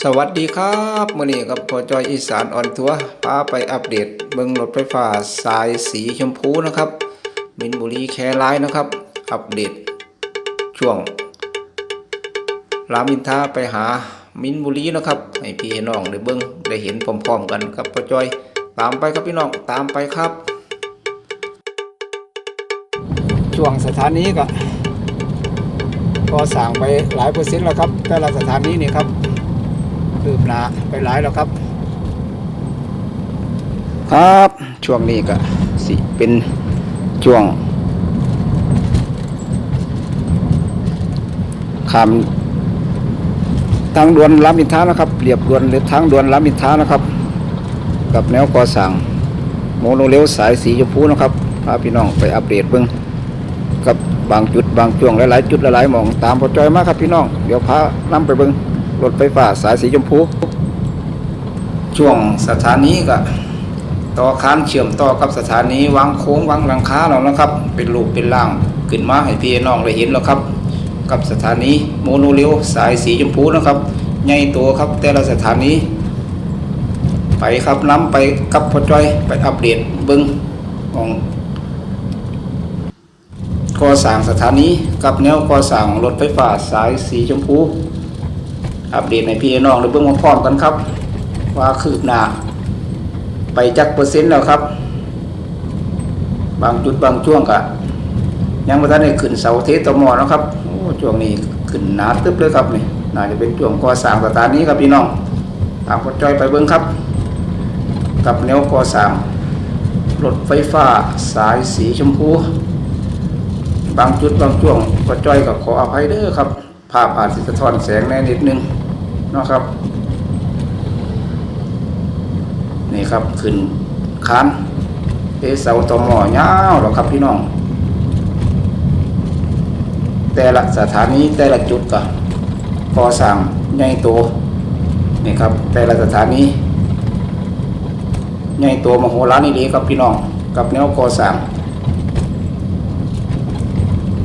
สวัสดีครับมื่อนี้กับพอจอยอีสานออนทัวร์พาไปอัปเดตเบิงรถไฟฟ้าสายสีชมพูนะครับ มินบุรีแคร์ไลน์นะครับ อัปเดต ช่วงรามินทาไปหามินบุรีนะครับ ให้พี่น้องได้เบิ้งได้เห็นพร้อมๆกันกับพอจอยตามไปครับพี่น้องตามไปครับ ช่วงสถานีก็ก็สั่งไปหลายเปอร์เซ็นต์แล้วครับ แต่ละสถานีนี่ครับ คืบหน้าไปหลายแล้วครับ ครับช่วงนี้ก็สิเป็นช่วงคำทางด่วนรามอินทรานะครับเรียบด่วนหรือทางด่วนรามอินทรานะครับ กับแนวก่อสร้างโมโนเรลสายสีชมพูนะครับพาพี่น้องไปอัปเดตเบิ้งกับบางจุดบางช่วงหลายๆจุดหลายๆหมองตามพอจอยมากครับพี่น้อง เดี๋ยวพานำไปเบิ้ง รถไฟฟ้าสายสีชมพู ช่วงสถานีก็ต่อคานเชื่อมต่อกับสถานีวางโค้งวางหลังคาแล้วนะครับ เป็นรูปเป็นร่างขึ้นมาให้พี่น้องได้เห็นแล้วครับ กับสถานีโมโนเรลสายสีชมพูนะครับใหญ่ตัวครับแต่ละสถานีไปครับน้ำไปกับพอจอยไปอัปเดตเบิ้งของก่อสร้างสถานีกับแนวก่อสร้างรถไฟฟ้าสายสีชมพู อัปเดตในพี่น้องหรือเบื้องพร้อมกันครับ ว่าคืบหน้าไปจักเปอร์เซ็นต์แล้วครับ บางจุดบางช่วงก็ยังไม่ทันได้ขึ้นเสาเทสตมอนะครับโอ้ช่วงนี้ขึ้นหนาตึ๊บเลยครับนี่น่าจะเป็นช่วงก่อสร้างสถานีครับพี่น้องตามกดจอยไปเบิ้งครับ กับแนวก่อสร้างรถไฟฟ้าสายสีชมพู บางจุดบางช่วงกดจอยกับขออภัยเด้อครับภาพอาจจะสะท้อนแสงแน่นิดนึง นะครับ นี่ครับขึ้นคานเอเสาตอมอยาวหรอครับพี่น้อง แต่ละสถานีแต่ละจุดก็ก่อสร้างใหญ่โตนี่ครับ แต่ละสถานีใหญ่โตมโหฬารนี่ดีครับพี่น้องกับแนวก่อสร้าง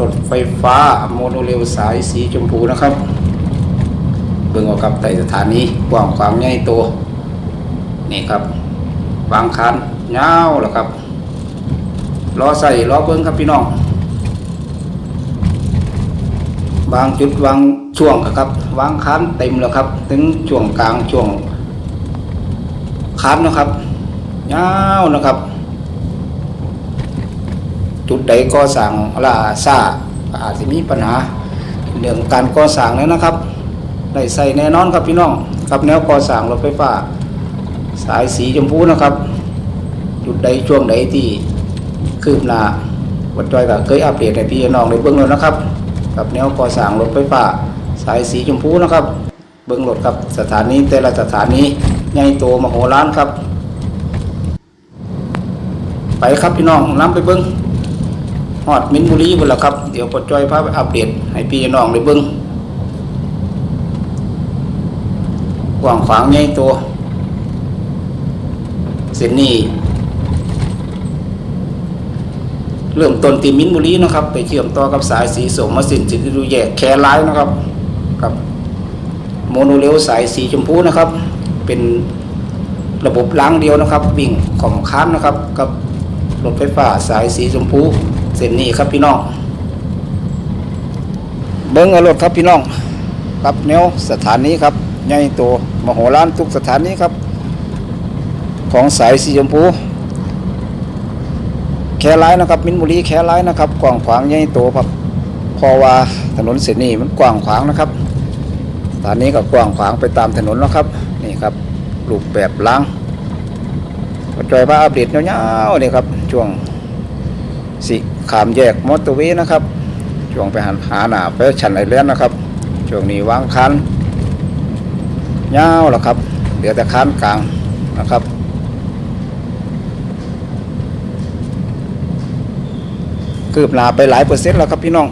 รถไฟฟ้าโมโนเรลสายสีชมพูนะครับ เบิ่งเอากับใต้สถานีกว้างขวางใหญ่โตนี่ครับวางคันยาวแล้วครับรอใส่รอเบิ่งครับพี่น้องบางจุดวางช่วงครับวางคันเต็มแล้วครับ ถึงช่วงกลางช่วงคันนะครับยาวนะครับ จุดใดก่อสร้างล่าซาอาจจะมีปัญหาเรื่องการก่อสร้างแล้วนะครับ ได้ใส่แน่นอนครับพี่น้องครับแนวก่อสร้างรถไฟฟ้า สายสีชมพูนะครับ จุดใดช่วงใดที่คืบหน้าวัดจอยก็เคยอัปเดตให้พี่น้องได้เบิ่งแล้วนะครับกับแนวก่อสร้างรถไฟฟ้า สายสีชมพูนะครับ เบิ่งรถครับสถานีแต่ละสถานีใหญ่โตมโหฬารครับ ไปครับพี่น้องนํไปเบิ่งฮอดมินบุรีบุนละครับ เดี๋ยวปอจ้อยพาไปอัปเดตให้พี่น้องได้เบิ่งก วางขวางใหญ่ตัว เส้นนี้เริ่มต้นที่มินบุรีนะครับ ไปเชื่อมต่อกับสายสีส้มมาสินสิดูแยกแคร์ไลน์นะครับกับโมโนเรลสายสีชมพูนะครับ เป็นระบบล้างเดียวนะครับ วิ่งของค้านนะครับ กับรถไฟฟ้าสายสีชมพูเส้นนี้ครับพี่น้อง เบิ้งเอารถครับพี่น้อง กับแนวสถานีครับใหญ่โต มโหฬารทุกสถานีครับ ของสายสีชมพู แคร์ไลน์นะครับ มินบุรีแคร์ไลน์นะครับกว้างขวางใหญ่โตครับพราะว่าถนนเส้นนี้มันกว้างขวางนะครับสถานีก็กว้างขวางไปตามถนนแล้วครับ นี่ครับรูปแบบล้างก็จอยมาอัปเดตยาๆนี่ครับ ช่วงสิขามแยกมอเตอร์เวย์นะครับ ช่วงไปหาหาหนาแฟชั่นไอแลนนะครับ ช่วงนี้วางคัน ยาวแล้วครับเหลือแต่คันกลางนะครับ คืบหนาไปหลายเปอร์เซ็นต์แล้วครับพี่น้อง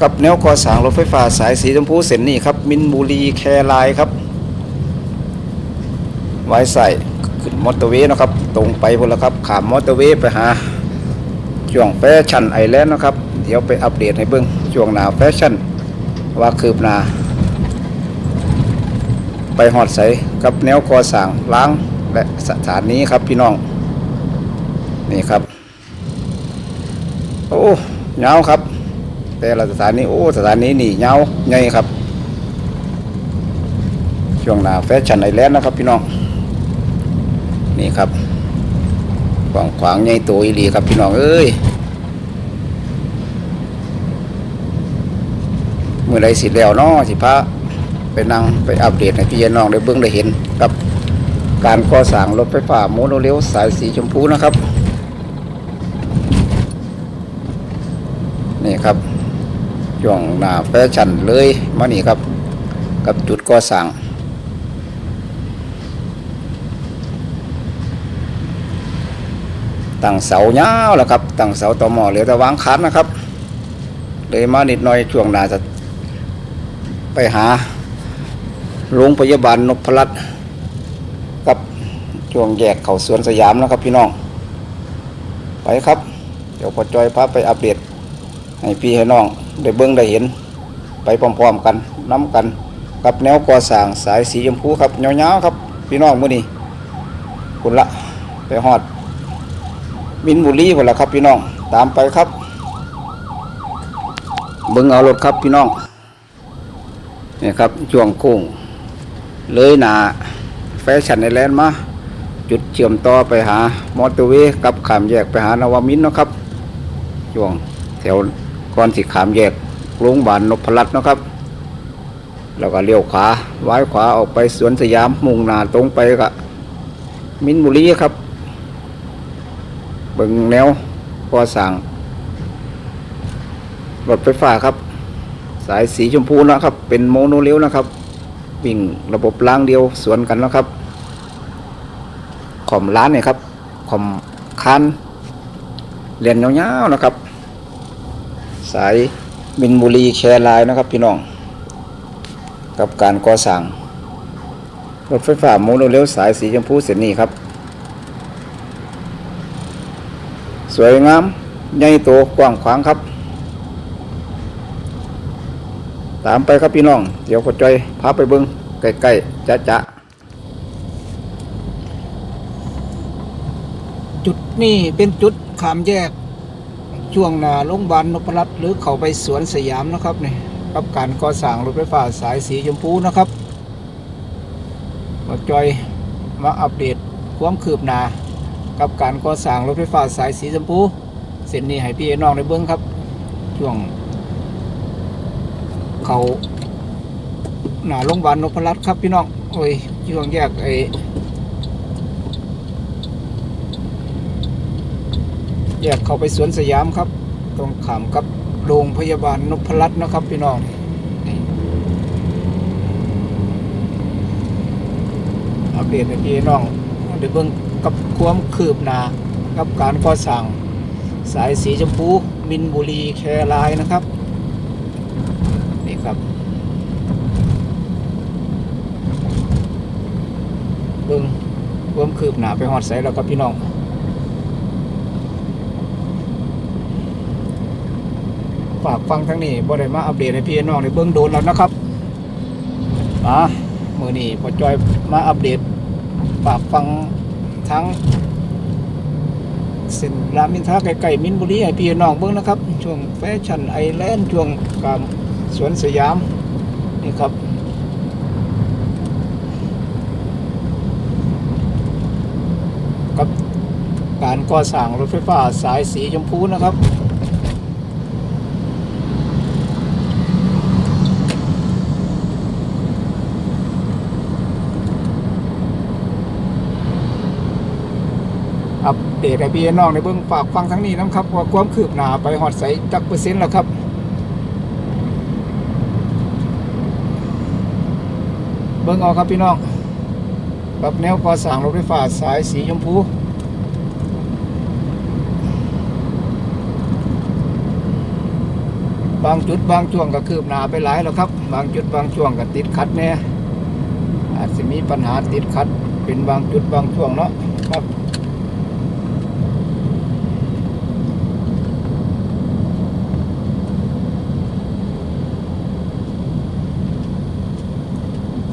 กับแนวก่อสร้างรถไฟฟ้าสายสีชมพูเส้นนี้ครับ มินบุรีแคร์ไลน์ครับ ไว้ใส่ขึ้นมอเตอร์เวย์นะครับ ตรงไปพนละครับขามมอเตอร์เวย์ไปหาช่วงแฟชั่นไอแลนด์นะครับ เดี๋ยวไปอัปเดตให้เบิ้งช่วงหนาแฟชั่นว่าคืบหนา ไปหอดใสกับแนวก่อสางล้างและสถานนี้ครับพี่น้อง นี่ครับ โอ้ยาครับ แต่ละสถานนี้โอ้สถานนี้นี่ยาวใหญ่ครับ ช่วงหน้าแฟชั่นไอแลนด์นะครับ พี่น้อง นี่ครับขวางขวางใหญ่โตอีหลีครับพี่น้องเอ้ยเมื่อไรสิแล้วนาะสิพา ไปนั่งไปอัปเดตให้พี่น้องได้เบิ่งได้เห็นครับการก่อสร้างรถไฟฟ้าโมโนเรลสายสีชมพูนะครับ นี่ครับช่วงหน้าแฟชั่นเลยมานี่ครับ กับจุดก่อสร้างตั้งเสายาแล้วครับตั้งเสาต่อหม้อเหลือแต่วางคันนะครับเลยมานิดหน่อยช่วงหน้าจะไปหา โรงพยาบาลนพรัตน์กับช่วงแยกเขาสวนสยามนะครับพี่น้อง ไปครับ เดี๋ยวพอจอยพาไปอัปเดตให้พี่ให้น้อง ได้เบิ่งได้เห็น ไปพร้อมๆกันน้ำกัน กับแนวก่อสร้างสายสีชมพูครับยาๆครับ พี่น้องมื้อนี้คุณละไปฮอด มินบุรีหมดล้วครับพี่น้องตามไปครับ เบิ่งเอารถครับพี่น้องนี่ครับช่วงโค้ง เลยหนาแฟชั่นในแลนด์มาจุดเชื่อมต่อไปหามอเตอร์เวย์กับขามแยกไปหานวมินนะครับช่วงแถวก่อนสิขามแยกโรงพยาบาลนพรัตน์นะครับ แล้วก็เลี้ยวขวาว้ายขวาออกไปสวนสยามมุ่งหน้าตรงไปกับมินบุรีครับ เบิ่งแนวก่อสร้างรถไฟฟ้าครับ สายสีชมพูนะครับ เป็นโมโนเรลนะครับ วิ่งระบบรางเดียวสวนกันนะครับขอมร้านเนี่ยครับขอมคันเรียนยาวๆนะครับ สายมินบุรีแคร์ไลน์นะครับพี่น้อง กับการก่อสร้างรถไฟฟ้าโมโนเรลสายสีชมพูเส้นนี้ครับ สวยงามใหญ่โตกว้างขวางครับ ตามไปครับพี่น้อง เดี๋ยวพอจอยพาไปเบิ้งใกล้ๆจะจะจุดนี้เป็นจุดขามแยก ช่วงหนาโรงพยาบาลนพรัตน์หรือเขาไปสวนสยามนะครับนี่กับการก่อสร้างรถไฟฟ้าสายสีชมพูนะครับมาจอยมาอัปเดตความคืบหน้ากับการก่อสร้างรถไฟฟ้าสายสีชมพู เส้นนี้ให้พี่น้องได้เบิ้งครับ ช่วง เขาหนาโรงพยาบาลนพรัตน์ครับพี่น้องโอ้ยช่วงแยกไอแยกเขาไปสวนสยามครับ ตรงขามกับโรงพยาบาลนพรัตน์นะครับ พี่น้องนี่อัปเดตให้พี่น้องเดี๋ยวเบิ่งกับความคืบหน้ากับการก่อสร้างสายสีชมพูมินบุรีแคร์ไลน์นะครับ ครับเบิ่งความคืบหน้าไปหอดใสแล้วครับพี่น้องฝากฟังทั้งนี้บ่ได้มาอัปเดตให้พี่น้องในเบื้องโดนแล้วนะครับมามือนี้พอจอยมาอัปเดตฝากฟังทั้งเส้นรามอินทราไก่ๆมินบุรีให้พี่น้องเบื้องนะครับ ช่วงแฟชั่นไอแลนด์ช่วงการ สวนสยาม นี่ครับ กับการก่อสร้างรถไฟฟ้าสายสีชมพูนะครับอัปเดตให้พี่น้องในเบื้องฝากฟังทั้งนี้นะครับว่าความคืบหน้าไปหอดใสจักเปอร์เซ็นต์แล้วครับ เบื้องออกครับพี่น้องกับแนวก่อสร้างรถไฟฟ้าสายสีชมพูบางจุดบางช่วงก็คืบหน้าไปหลายแล้วครับ บางจุดบางช่วงก็ติดขัดแน่อาจจะมีปัญหาติดขัดเป็นบางจุดบางช่วงเนาะครับ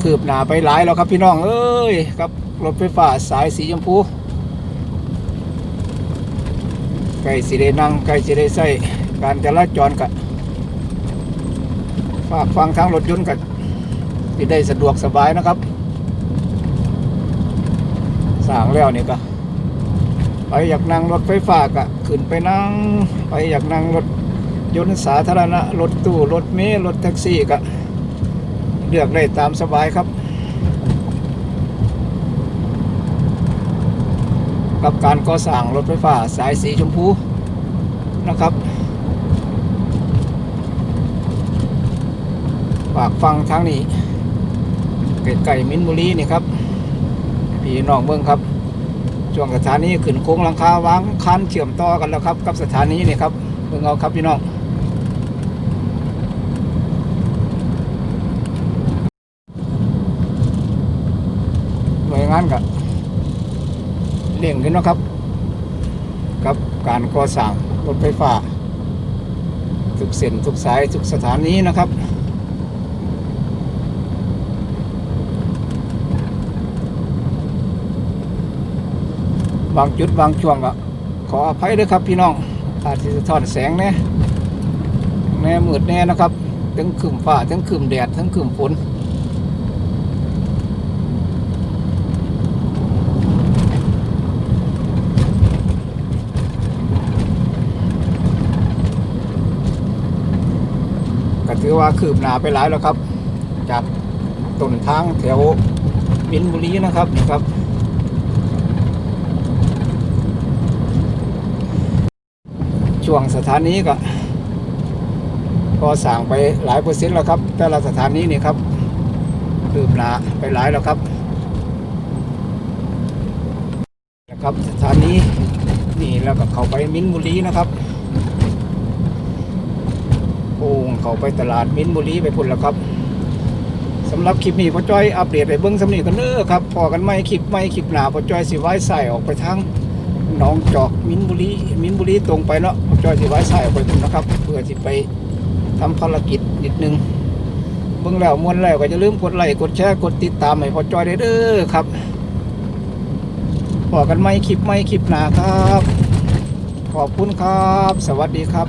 คืบหน้าไปหลายแล้วครับพี่น้องเอ้ยครับรถไฟฟ้าสายสีชมพูใกล้สิได้นั่งใกล้สิได้ใช้การจราจรกะฝากฟังทางรถยนต์กันที่ได้สะดวกสบายนะครับสางแล้วนี่ก็ไปอยากนั่งรถไฟฟ้าก็ขึ้นไปนั่ง ไปอยากนั่งรถยนต์สาธารณะรถตู้รถเมล์รถแท็กซี่ก็ เลือกได้ตามสบายครับ กับการก่อสร้างรถไฟฟ้าสายสีชมพูนะครับฝากฟังทางนี้ไก่มินบุรีนี่ครับพี่น้องเมืองครับช่วงสถานีขึ้นโค้งลังคาวางคันเชื่อมต่อกันแล้วครับ กับสถานีนี่ครับเบิ่งเอาครับพี่น้องห น่วยงานกับเลี่ยงขึ้นนะครับ กับการก่อสร้างรถไฟฟ้า ทุกเส้นทุกสายทุกสถานีนะครับบางจุดบางช่วงก็ขออภัยด้วยครับพี่น้องอาจจะสะท้อนแสงแน่แน่มืดแน่นะครับทั้งคืมฟ้าทั้งคืมแดดทั้งคืมฝนก็ ถือว่าคืบหนาไปหลายแล้วครับ จากต้นทางแถวบินบุรีนะครับนี่ครับช่วงสถานีก็ก็สั่งไปหลายเปอร์เซ็นต์แล้วครับ แต่ละสถานีนี่ครับคืบหน้าไปหลายแล้วครับนะครับสถานีนี่แล้วก็เข้าไปมินบุรีนะครับ งเขาไปตลาดมินบุรีไปพุ่นแล้วครับสำหรับคลิปนี้พ่อจ้อยอัปเดตไปเบิ้องสำนีกันเน้อครับพอกันไม่คลิปไม่คลิปหนาพ่อจ้อยสิไว้ใส่ออกไปทางหนองจอกมินบุรีมินบุรีตรงไปเนาะพอจ้อยสิไว้สายออกไปพุ่นนะครับ เพื่อสิไปทำภารกิจนิดนึงเบิ่งแล้วมวนแล้วก็จะลืมกดไลค์กดแชร์กดติดตามให้พอจ้อยได้เด้อครับพอกันไหมคลิปไหมคลิปหนาครับ ขอบคุณครับ สวัสดีครับ